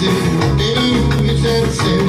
sensin Benim güzel sevgilim